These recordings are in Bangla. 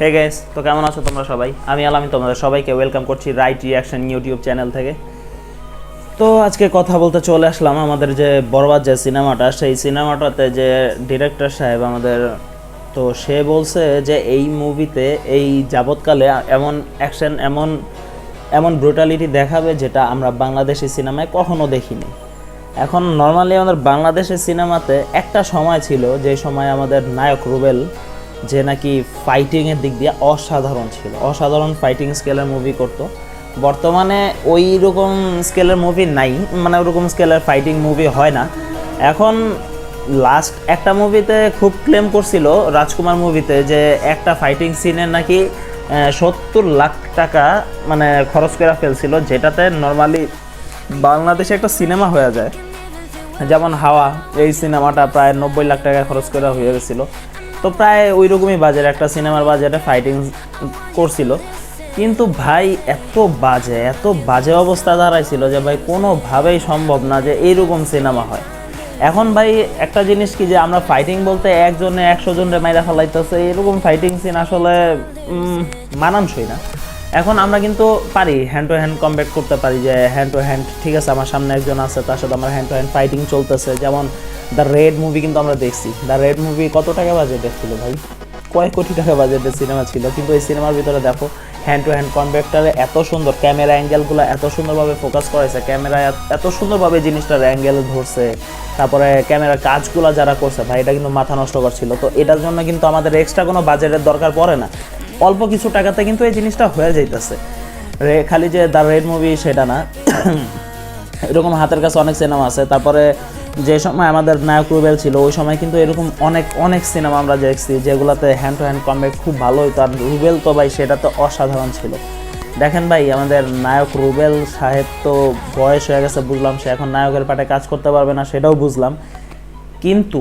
হে গাইস তো কেমন আছো তোমরা সবাই? আমি আলামি তোমাদের সবাইকে ওয়েলকাম করছি রাইট রিয়াকশন ইউটিউব চ্যানেল থেকে। তো আজকে কথা বলতে চলে আসলাম আমাদের যে বরবাদ যে সিনেমাটা, সেই সিনেমাটাতে যে ডিরেক্টর সাহেব আমাদের, তো সে বলছে যে এই মুভিতে এই যাবৎকালে এমন অ্যাকশন এমন এমন ব্রুটালিটি দেখাবে যেটা আমরা বাংলাদেশি সিনেমায় কখনো দেখিনি। এখন নর্মালি আমাদের বাংলাদেশের সিনেমাতে একটা সময় ছিল যে সময় আমাদের নায়ক রুবেল যে নাকি ফাইটিংয়ের দিক দিয়ে অসাধারণ ছিল। অসাধারণ ফাইটিং স্কেলের মুভি করতো। বর্তমানে ওই রকম স্কেলের মুভি নাই মানে ওরকম স্কেলের ফাইটিং মুভি হয় না। এখন লাস্ট একটা মুভিতে খুব ক্লেম করছিল রাজকুমার মুভিতে যে একটা ফাইটিং সিনের নাকি সত্তর লাখ টাকা মানে খরচ করে ফেলছিল, যেটাতে নর্মালি বাংলাদেশে একটা সিনেমা হয়ে যায়। যেমন হাওয়া, এই সিনেমাটা প্রায় নব্বই লাখ টাকা খরচ করে হয়ে গেছিল। তো প্রায় ওই রকমই বাজেট, একটা সিনেমার বাজেটে ফাইটিং করছিল। কিন্তু ভাই, এত বাজে এত বাজে অবস্থা দাঁড়াইছিল যে ভাই কোনোভাবেই সম্ভব না যে এইরকম সিনেমা হয়। এখন ভাই একটা জিনিস কি যে আমরা ফাইটিং বলতে একজনে একশো জনের মাইরা ফেলাইতেছে, এরকম ফাইটিং সিন আসলে মানানসই না। এখন আমরা কিন্তু পারি হ্যান্ড টু হ্যান্ড কমব্যাট করতে পারি যে হ্যান্ড টু হ্যান্ড ঠিক আছে, আমার সামনে একজন আছে, তার সাথে আমার হ্যান্ড টু হ্যান্ড ফাইটিং চলতেছে। যেমন দ্য রেড মুভি কিন্তু আমরা দেখছি। দ্য রেড মুভি কত টাকা বাজেটের ছিল ভাই? কয়েক কোটি টাকা বাজেটের সিনেমা ছিল। কিন্তু এই সিনেমার ভিতরে দেখো হ্যান্ড টু হ্যান্ড কনভেক্টারে এত সুন্দর ক্যামেরা অ্যাঙ্গেলগুলো এত সুন্দরভাবে ফোকাস করেছে ক্যামেরা এত সুন্দরভাবে জিনিসটার অ্যাঙ্গেল ধরছে, তারপরে ক্যামেরার কাজগুলো যারা করছে, ভাই, এটা কিন্তু মাথা নষ্ট করছিল। তো এটার জন্য কিন্তু আমাদের এক্সট্রা কোনো বাজেটের দরকার পড়ে না। অল্প কিছু টাকাতে কিন্তু এই জিনিসটা হয়ে যাইতেছে। রে, খালি যে দ্য রেড মুভি সেটা না। এরকম হাতের কাছে অনেক সিনেমা আছে। তারপরে যে সময় আমাদের নায়ক রুবেল ছিল, ওই সময় কিন্তু এরকম অনেক অনেক সিনেমা আমরা দেখছি যেগুলোতে হ্যান্ড টু হ্যান্ড কমব্যাট খুব ভালো হইতো। আর রুবেল তো ভাই সেটা তো অসাধারণ ছিল। দেখেন ভাই, আমাদের নায়ক রুবেল সাহেব তো বয়স হয়ে গেছে, বুঝলাম সে এখন নায়কের পাটে কাজ করতে পারবে না, সেটাও বুঝলাম। কিন্তু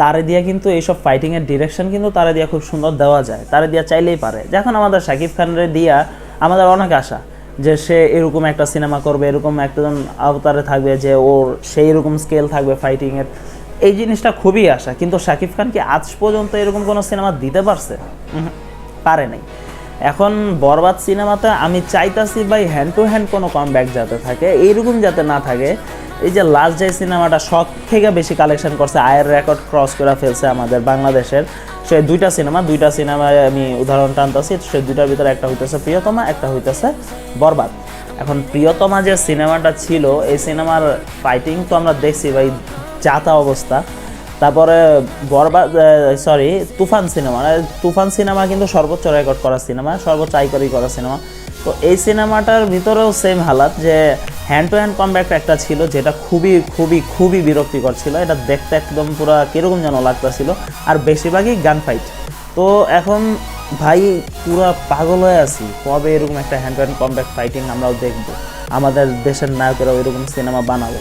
তারে দিয়ে কিন্তু এইসব ফাইটিংয়ের ডিরেকশন কিন্তু তারে দিয়ে খুব সুন্দর দেওয়া যায়। তারে দিয়া চাইলেই পারে। যখন আমাদের শাকিব খানের দিয়া আমাদের অনেক আশা। যে সে এরকম একটা সিনেমা করবে, এরকম একজন আবতারে থাকবে যে ওর সেই রকম স্কেল থাকবে ফাইটিংয়ের এই জিনিসটা খুবই আশা। কিন্তু শাকিব খান কি আজ পর্যন্ত এরকম কোনো সিনেমা দিতে পারছে? পারে নাই। এখন বরবাদ সিনেমাতে আমি চাইতাছি ভাই হ্যান্ড টু হ্যান্ড কোনো কমব্যাক যাতে থাকে, এইরকম যাতে না থাকে। এই যে লাস্ট যে সিনেমাটা সব থেকে বেশি কালেকশন করছে, আয়ের রেকর্ড ক্রস করে ফেলছে আমাদের বাংলাদেশের। সে দুইটা সিনেমা দুইটা সিনেমায় আমি উদাহরণ টানতেছি, সে দুইটার ভিতরে একটা হইতেছে প্রিয়তমা, একটা হইতেছে বরবাদ। এখন প্রিয়তমা যে সিনেমাটা ছিল, এই সিনেমার ফাইটিং তো আমরা দেখছি ভাই, যাতা অবস্থা। তারপরে বরবাদ সরি তুফান সিনেমা মানে তুফান সিনেমা কিন্তু সর্বোচ্চ রেকর্ড করা সিনেমা সর্বোচ্চ আইকরি করা সিনেমা তো এই সিনেমাটার ভিতরেও সেম হালাত যে হ্যান্ড টু হ্যান্ড কমব্যাক্ট একটা ছিল যেটা খুবই খুবই খুবই বিরক্তিকর ছিল। এটা দেখতে একদম পুরো কীরকম যেন লাগতেছিল। আর বেশিরভাগই গান ফাইট তো এখন ভাই পুরো পাগল হয়ে আছি। কবে এরকম একটা hand to hand combat fighting আমরাও দেখব। আমাদের দেশের নায়কেরাও এরকম সিনেমা বানাবো।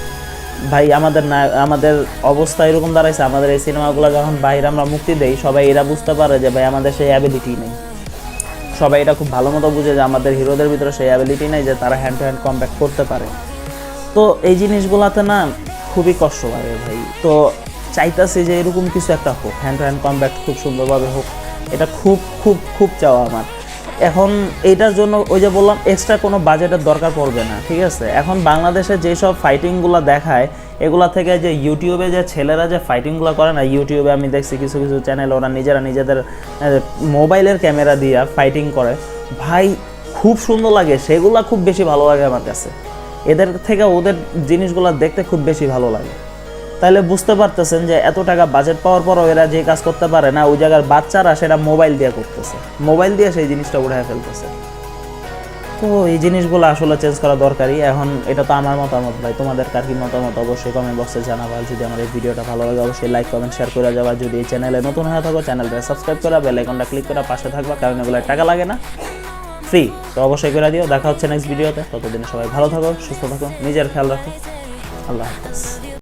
ভাই, আমাদের না, আমাদের অবস্থা এরকম দাঁড়াইছে। আমাদের এই সিনেমাগুলো যখন বাইরে আমরা মুক্তি দেই, সবাই এরা বুঝতে পারে যে, ভাই, আমাদের সেই অ্যাবিলিটি নেই। সবাই এটা খুব ভালো মতো বুঝে যে আমাদের হিরোদের ভিতরে সেই অ্যাবিলিটি নেই যে তারা হ্যান্ড টু হ্যান্ড কম্প্যাক্ট করতে পারে। তো এই জিনিসগুলোতে না খুবই কষ্ট লাগে ভাই। তো চাইতাছি যে এরকম কিছু একটা হোক হ্যান্ড টু হ্যান্ড কম্প্যাক্ট খুব সুন্দরভাবে হোক। এটা খুব খুব খুব চাওয়া আমার। এখন এইটার জন্য ওই যে বললাম এক্সট্রা কোনো বাজেটের দরকার পড়বে না, ঠিক আছে? এখন বাংলাদেশে যেসব ফাইটিংগুলো দেখায় এগুলা থেকে যে ইউটিউবে যে ছেলেরা যে ফাইটিংগুলো করে না ইউটিউবে আমি দেখছি কিছু কিছু চ্যানেল ওরা নিজেরা নিজেদের মোবাইলের ক্যামেরা দিয়ে ফাইটিং করে। ভাই, খুব সুন্দর লাগে, সেগুলা খুব বেশি ভালো লাগে আমার কাছে। এদের থেকে ওদের জিনিসগুলো দেখতে খুব বেশি ভালো লাগে। তাহলে বুঝতে পারতেছেন যে এত টাকা বাজেট পাওয়ার পরও এরা যে কাজ করতে পারে না, ওই জায়গার বাচ্চারা সেটা মোবাইল দিয়ে করতেছে। মোবাইল দিয়ে সেই জিনিসটা উঠায় ফেলতেছে। তো এই জিনিসগুলো আসলে চেঞ্জ করা দরকারই। এখন এটা তো আমার মতামত ভাই। তোমাদের কার কি মতামত? অবশ্যই কমেন্ট বক্সে জানাবা। যদি আমার এই ভিডিওটা ভালো লাগে, অবশ্যই লাইক কমেন্ট শেয়ার করে যাবা। যদি এই চ্যানেলে নতুন হয়ে থাকো চ্যানেলটা সাবস্ক্রাইব করা বেল আইকনটা ক্লিক করা পাশে থাকবা, কারণ এগুলো টাকা লাগে না। ফ্রি তো অবশ্যই করে দিও। দেখা হচ্ছে নেক্সট ভিডিওতে ততদিন সবাই ভালো থাকো, সুস্থ থাকো, নিজের খেয়াল রাখো। আল্লাহ হাফেজ।